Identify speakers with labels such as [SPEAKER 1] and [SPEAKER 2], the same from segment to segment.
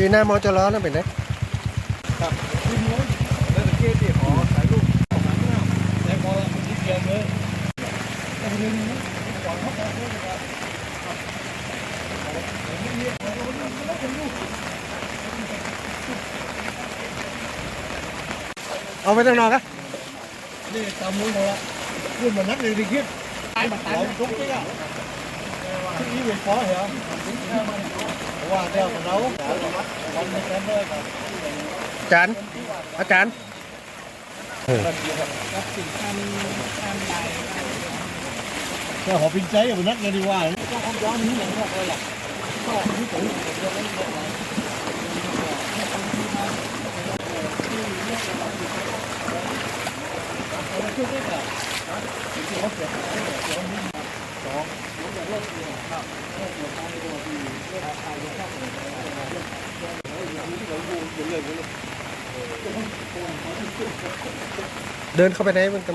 [SPEAKER 1] กีหน้ามอจรอนั่นเป็นไง
[SPEAKER 2] แล้วตะเกียบที่ขอถ่ายรูปแล้วพอนิดเดียวเลย
[SPEAKER 1] เอาไปตั้งนอนครับ
[SPEAKER 2] นี่ตามมือเขาละขึ้นมานัดเลยตะเกียแบเราทุก ที่อะที่นี่เป็นฟอเหรอว่าเดียวกับเร เลิกกัน
[SPEAKER 1] อาจารย์อาจารย์
[SPEAKER 2] แค่หนใจกับนัดกันดีว่าต้องคำย้อนนี้อย่างนี้เลยอะ
[SPEAKER 1] เดินเข้าไปไหนมันกัน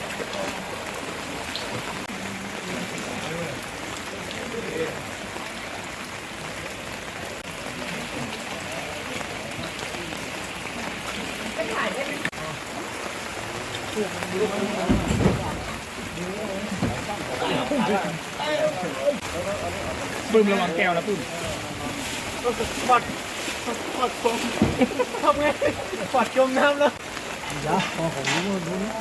[SPEAKER 3] ปึ้มระวังแก้วนะปึ้ม
[SPEAKER 2] ปัดปัดจมทำไงปัดจมน้ำแล้วยาพอผมรู้รู้นะ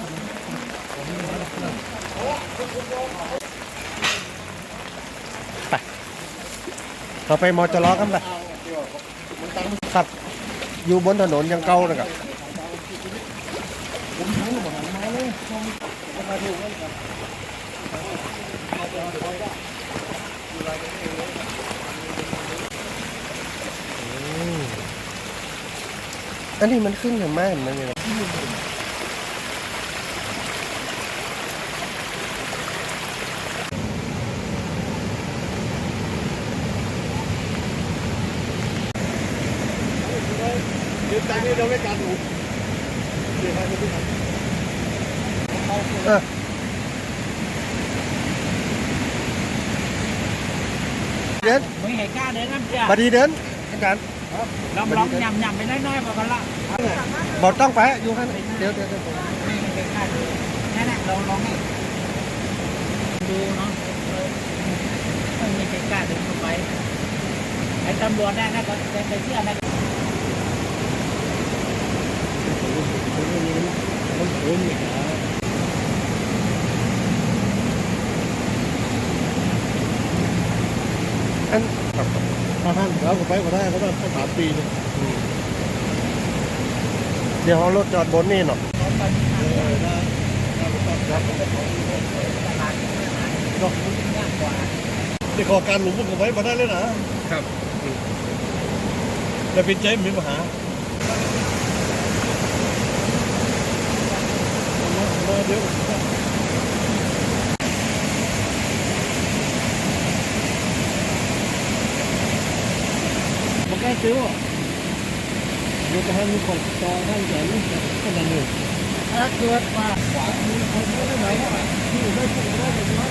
[SPEAKER 1] เราไปมอจรอกันไปครับอยู่บนถนนยังเก่านะครับ อันนี้มันขึ้นกับไม้มันเนี่ย
[SPEAKER 2] เดี๋ยวใจนี้เราไม่การหนูเดี๋ยวให้ไม่ได้
[SPEAKER 1] เออเดิน
[SPEAKER 3] มึงเห็นกล้าเดินน้ำจ้ะ
[SPEAKER 1] บดีเดินอาจารย์
[SPEAKER 3] ลองลองยำยำไปน้อยๆพอกันละ
[SPEAKER 1] บอกต้องไปอยู่ข้างในเดี๋ยวเดี๋ยวเดี๋ยว
[SPEAKER 3] ไม่เห็นกล้าเดินนั่นแหละลองลองให้ดูเนาะไม่มีใครกล้าเดินเข้าไปไอ้ตำรวจได้นะก็จะไปเชื่อนะ
[SPEAKER 1] อัน
[SPEAKER 2] ถ้าท่านเราก็ไปก็ได้เขาต้องสามปีเลย
[SPEAKER 1] เดี๋ยวเอารถจอดบนนี่เนาะ
[SPEAKER 2] ที่ขอการหลุมมันไว้มาได้เลยนะครับแต่เป็นใจมีปัญหามาเดี๋ยว
[SPEAKER 3] มันใกล้ซื้อ
[SPEAKER 2] เดี๋ยวจะให้มีคนจองให้แก่นี่ขนาดหนึ่ง
[SPEAKER 3] ถ้าเกิดมาขวามือคนไม่ได้ไหนที่ไม่ถูกได้เลยว่า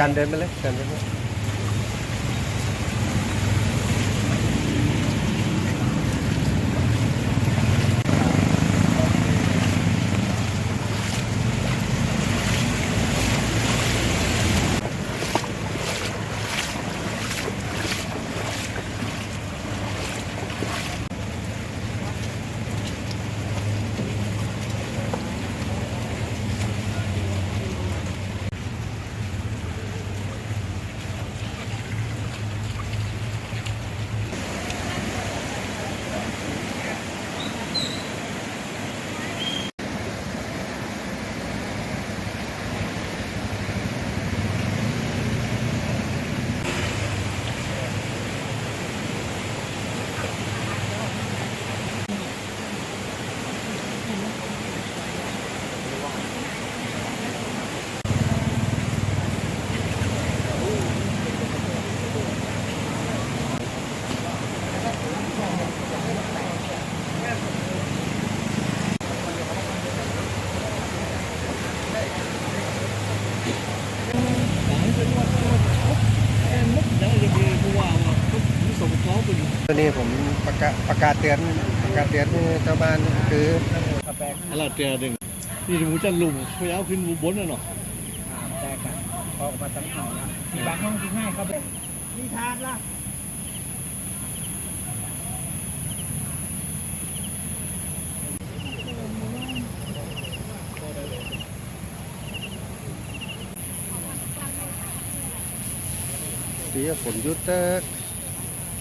[SPEAKER 2] ระเดิ
[SPEAKER 1] นไปเลยจารย์เดินไป เลยวันนี้ผมประกาศประกาศเตือนประกาศเตือนให้ชาวบ้านคือ
[SPEAKER 3] กาแฟ
[SPEAKER 2] อะไรเตียดึงนี่หมูจะลุมพยายามขึ้นหมูบนน่ะเนาะ
[SPEAKER 3] แจกกันออกมาตั้งเอาแล้วมีบางห้องกินง่ายครับนี่ทานละเดี
[SPEAKER 1] ฝนยุดแต่